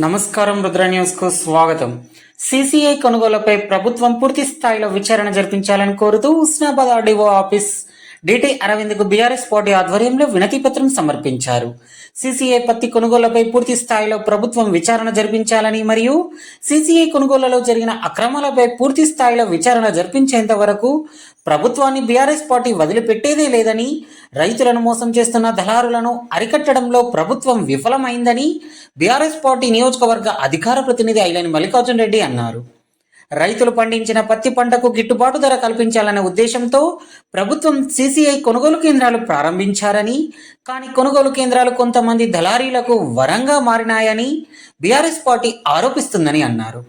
నమస్కారం రుద్ర న్యూస్కు స్వాగతం. సిసిఐ కొనుగోలుపై ప్రభుత్వం పూర్తి స్థాయిలో విచారణ జరిపించాలని కోరుతూ ఉస్నాబాద్ ఆర్డీఓ ఆఫీస్ డిటి అరవింద్కు బీఆర్ఎస్ పార్టీ ఆధ్వర్యంలో వినతి పత్రం సమర్పించారు. సిసిఐ పత్తి కొనుగోళ్ళపై పూర్తి స్థాయిలో ప్రభుత్వం విచారణ జరిపించాలని మరియు సిసిఐ కొనుగోళ్ళలో జరిగిన అక్రమాలపై పూర్తి స్థాయిలో విచారణ జరిపించేంత వరకు ప్రభుత్వాన్ని బీఆర్ఎస్ పార్టీ వదిలిపెట్టేదే లేదని రైతులను మోసం చేస్తున్న దళారులను అరికట్టడంలో ప్రభుత్వం విఫలమైందని బీఆర్ఎస్ పార్టీ నియోజకవర్గ అధికార ప్రతినిధి ఐలని మల్లికార్జున్ రెడ్డి అన్నారు. రైతులు పండించిన పత్తి పంటకు గిట్టుబాటు ధర కల్పించాలనే ఉద్దేశంతో ప్రభుత్వం సీసీఐ కొనుగోలు కేంద్రాలు ప్రారంభించారని కానీ కొనుగోలు కేంద్రాలు కొంతమంది దళారీలకు వరంగా మారినాయని బీఆర్ఎస్ పార్టీ ఆరోపిస్తుందని అన్నారు.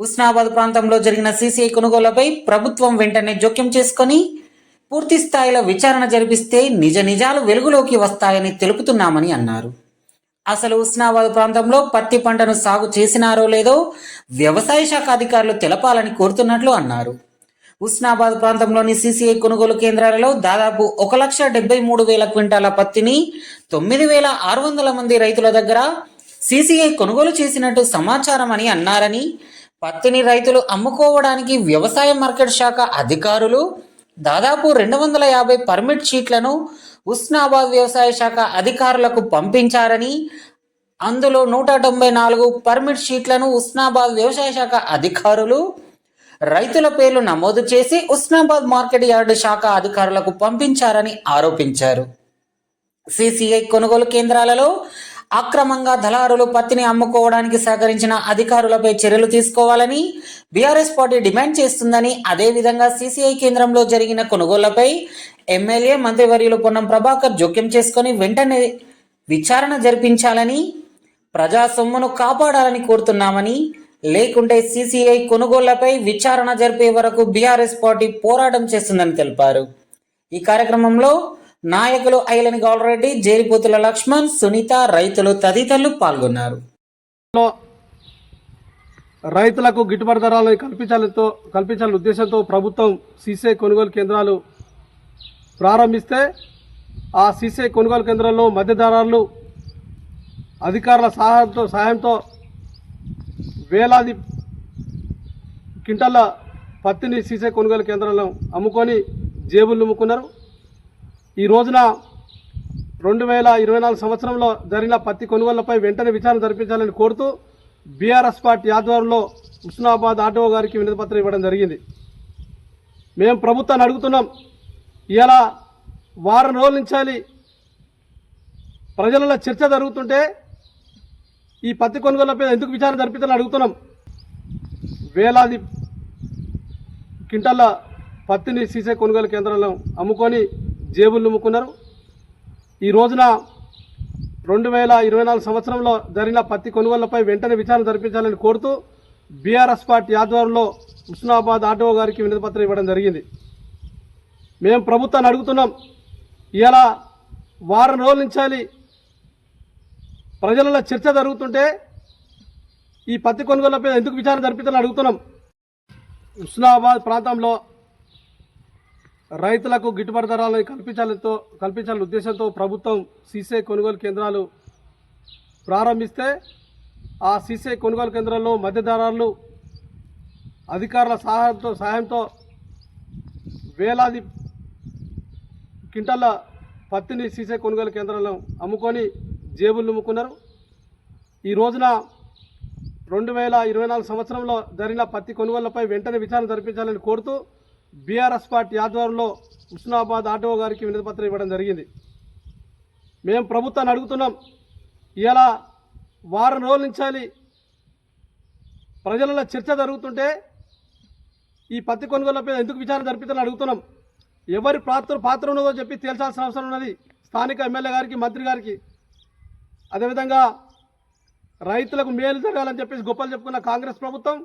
ఉస్నాబాద్ ప్రాంతంలో జరిగిన సీసీఐ కొనుగోలుపై ప్రభుత్వం వెంటనే జోక్యం చేసుకొని పూర్తి స్థాయిలో విచారణ జరిపిస్తే నిజ నిజాలు వెలుగులోకి వస్తాయని తెలుపుతున్నామని అన్నారు. అసలు ఉస్నాబాద్ ప్రాంతంలో పత్తి పంటను సాగు చేసినారో లేదో వ్యవసాయ శాఖ అధికారులు తెలపాలని కోరుతున్నట్లు అన్నారు. ఉస్నాబాద్ ప్రాంతంలోని సీసీఐ కొనుగోలు కేంద్రాలలో దాదాపు ఒక లక్ష డెబ్బై మూడు వేల క్వింటాల పత్తిని తొమ్మిది వేల ఆరు వందల మంది రైతుల దగ్గర సీసీఐ కొనుగోలు చేసినట్టు సమాచారం అని అన్నారని పత్తిని రైతులు అమ్ముకోవడానికి వ్యవసాయ మార్కెట్ శాఖ అధికారులు దాదాపు రెండు వందల యాభై పర్మిట్ షీట్లను ఉస్నాబాద్ వ్యవసాయ శాఖ అధికారులకు పంపించారని అందులో నూట తొంభై నాలుగు పర్మిట్ షీట్లను ఉస్నాబాద్ వ్యవసాయ శాఖ అధికారులు రైతుల పేర్లు నమోదు చేసి ఉస్నాబాద్ మార్కెట్ యార్డు శాఖ అధికారులకు పంపించారని ఆరోపించారు. సిసిఐ కొనుగోలు కేంద్రాలలో అక్రమంగా దళారులు పత్తిని అమ్ముకోవడానికి సహకరించిన అధికారులపై చర్యలు తీసుకోవాలని బీఆర్ఎస్ పార్టీ డిమాండ్ చేస్తుందని అదేవిధంగా సీసీఐ కేంద్రంలో జరిగిన కొనుగోళ్ళపై ఎమ్మెల్యే మంత్రివర్యులు పొన్నం ప్రభాకర్ జోక్యం చేసుకొని వెంటనే విచారణ జరిపించాలని ప్రజా సొమ్మును కాపాడాలని కోరుతున్నామని లేకుంటే సీసీఐ కొనుగోళ్ళపై విచారణ జరిపే వరకు బీఆర్ఎస్ పార్టీ పోరాటం చేస్తుందని తెలిపారు. ఈ కార్యక్రమంలో నాయకులు ఐలని గౌలరెడ్డి జేరిపోతుల లక్ష్మణ్ సునీత రైతులు తదితరులు పాల్గొన్నారు. రైతులకు గిట్టుబాటు ధరలను కల్పించాలతో కల్పించాలని ఉద్దేశంతో ప్రభుత్వం సీసే కొనుగోలు కేంద్రాలు ప్రారంభిస్తే ఆ సీసే కొనుగోలు కేంద్రాల్లో మధ్యదారులు అధికారుల సహాయంతో సహాయంతో వేలాది క్వింటాల పత్తిని సీసే కొనుగోలు కేంద్రాలను అమ్ముకొని జేబులు అమ్ముకున్నారు ఈ రోజున రెండు వేల ఇరవై నాలుగు సంవత్సరంలో జరిగిన పత్తి కొనుగోళ్ళపై వెంటనే విచారణ జరిపించాలని కోరుతూ బీఆర్ఎస్ పార్టీ ఆధ్వర్యంలో హుస్నాబాద్ ఆటో గారికి వినతిపత్రం ఇవ్వడం జరిగింది. మేము ప్రభుత్వాన్ని అడుగుతున్నాం ఇలా వారం రోజుల నుంచి ప్రజలలో చర్చ జరుగుతుంటే ఈ పత్తి కొనుగోళ్ళపై ఎందుకు విచారణ జరిపించాలని అడుగుతున్నాం. వేలాది క్వింటాల పత్తిని సీసే కొనుగోలు కేంద్రాలను అమ్ముకొని జేబులు నిమ్ముకున్నారు. ఈ రోజున రెండు వేల ఇరవై నాలుగు సంవత్సరంలో జరిగిన పత్తి కొనుగోళ్ళపై వెంటనే విచారణ జరిపించాలని కోరుతూ బీఆర్ఎస్ పార్టీ ఆధ్వర్యంలో హుస్నాబాద్ ఆటో గారికి వినతిపత్రం ఇవ్వడం జరిగింది. మేము ప్రభుత్వాన్ని అడుగుతున్నాం ఇలా వారం రోజుల నుంచి ప్రజలలో చర్చ జరుగుతుంటే ఈ పత్తి కొనుగోళ్ళపై ఎందుకు విచారణ జరిపించాలని అడుగుతున్నాం. హుస్నాబాద్ ప్రాంతంలో రైతులకు గిట్టుబాటు ధరలను కల్పించాలతో కల్పించాలనే ఉద్దేశంతో ప్రభుత్వం సీసే కొనుగోలు కేంద్రాలు ప్రారంభిస్తే ఆ సీసే కొనుగోలు కేంద్రంలో మధ్యధరాలు అధికారుల సహాయంతో సహాయంతో వేలాది క్వింటాల పత్తిని సీసే కొనుగోలు కేంద్రంలో అమ్ముకొని జేబులు అమ్ముకున్నారు ఈ రోజున రెండు వేల ఇరవై నాలుగు సంవత్సరంలో జరిగిన పత్తి కొనుగోళ్ళపై వెంటనే విచారణ జరిపించాలని కోరుతూ బీఆర్ఎస్ పార్టీ ఆధ్వర్యంలో హుస్నాబాద్ ఆటో గారికి వినతిపత్రం ఇవ్వడం జరిగింది. మేము ప్రభుత్వాన్ని అడుగుతున్నాం ఇలా వారం రోజుల నుంచి ప్రజలలో చర్చ జరుగుతుంటే ఈ పత్తి కొనుగోళ్ళపై ఎందుకు విచారణ జరిపించాలని అడుగుతున్నాం. ఎవరి పాత్ర పాత్ర ఉన్నదో చెప్పి తేల్చాల్సిన అవసరం ఉన్నది. స్థానిక ఎమ్మెల్యే గారికి మంత్రి గారికి. అదేవిధంగా రైతులకు మేలు జరగాలని చెప్పేసి గొప్పలు చెప్పుకున్న కాంగ్రెస్ ప్రభుత్వం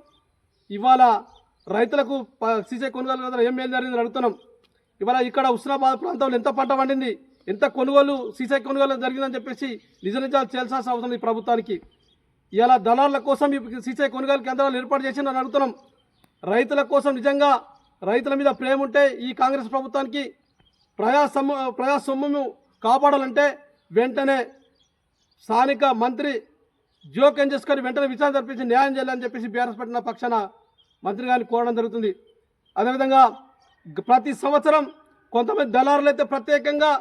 ఇవాళ రైతులకు ప- సీసే కొనుగోలు కదా ఏం మేలు జరిగిందని అడుగుతున్నాం. ఇవాళ ఇక్కడ హుస్నాబాద్ ప్రాంతంలో ఎంత పంట పండింది ఎంత కొనుగోలు సీసే కొనుగోలు జరిగిందని చెప్పేసి నిజ నిజాలు చేయాల్సిన అవసరం ఈ ప్రభుత్వానికి. ఇలా దళారుల కోసం ఈ సీసే కొనుగోలు కేంద్రాలు ఏర్పాటు చేసిందని అడుగుతున్నాం. రైతుల కోసం నిజంగా రైతుల మీద ప్రేమ ఉంటే ఈ కాంగ్రెస్ ప్రభుత్వానికి ప్రజా సొమ్ము ప్రజా సొమ్ము కాపాడాలంటే వెంటనే స్థానిక మంత్రి జోక్యం చేసుకొని వెంటనే విచారణ జరిపించి న్యాయం చేయాలని చెప్పేసి బీఆర్ఎస్ పెట్టిన పక్షాన మంత్రి గారిని కోరడం జరుగుతుంది. అదేవిధంగా ప్రతి సంవత్సరం కొంతమంది దళారులు అయితే ప్రత్యేకంగా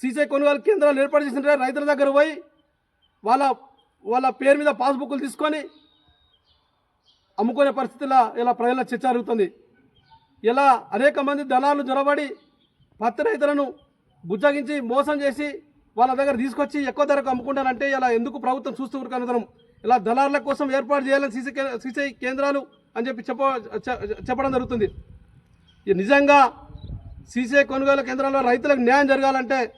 సీసీ కొనుగోలు కేంద్రాలు ఏర్పాటు చేసిన రైతుల దగ్గర పోయి వాళ్ళ వాళ్ళ పేరు మీద పాస్బుక్లు తీసుకొని అమ్ముకునే పరిస్థితిలో ఇలా ప్రజల చర్చ జరుగుతుంది. ఇలా అనేక మంది దళాలు జొరబడి పత్తి రైతులను బుజ్జగించి మోసం చేసి వాళ్ళ దగ్గర తీసుకొచ్చి ఎక్కువ ధరకు అమ్ముకుంటానంటే ఇలా ఎందుకు ప్రభుత్వం చూస్తూ ఊరుకనుదరం ఇలా దళారుల కోసం ఏర్పాటు చేయాలని సీసీ సీసీ కేంద్రాలు అని చెప్పి చెప్ప చెప్పడం జరుగుతుంది. నిజంగా సీసీ కొనుగోలు కేంద్రాల్లో రైతులకు న్యాయం జరగాలంటే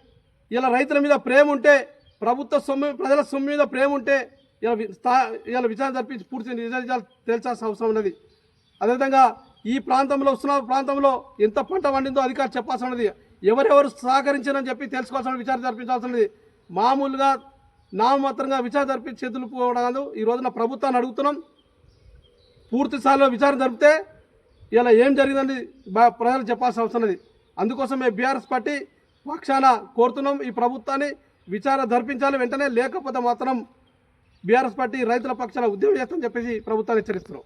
ఇలా రైతుల మీద ప్రేమ ఉంటే ప్రభుత్వ సొమ్ము ప్రజల సొమ్ము మీద ప్రేమ ఉంటే ఇలా వి- స్థా- ఇలా విచారణ జరిపించి పూర్తి నిజ నిజాలు తేల్చాల్సిన అవసరం ఉన్నది. అదేవిధంగా ఈ ప్రాంతంలో ఉస్నాబాద్ ప్రాంతంలో ఎంత పంట పండిందో అధికారులు చెప్పాల్సి ఉన్నది. ఎవరెవరు సహకరించారని చెప్పి తెలుసుకోవాల్సిన విచారణ జరిపించాల్సి ఉన్నది. మామూలుగా నామమాత్రంగా విచారణ జరిపి చేతులు పోవడం కాదు ఈ రోజున ప్రభుత్వాన్ని అడుగుతున్నాం. పూర్తి స్థాయిలో విచారణ జరిపితే ఇలా ఏం జరిగిందని బా- ప్రజలు చెప్పాల్సిన అవసరం ఉంది అందుకోసం మేము బీఆర్ఎస్ పార్టీ పక్షాన కోరుతున్నాం ఈ ప్రభుత్వాన్ని విచారణ జరిపించాలి వెంటనే లేకపోతే మాత్రం బీఆర్ఎస్ పార్టీ రైతుల పక్షాన ఉద్యమం చేస్తామని చెప్పేసి ప్రభుత్వాన్ని హెచ్చరిస్తున్నాం.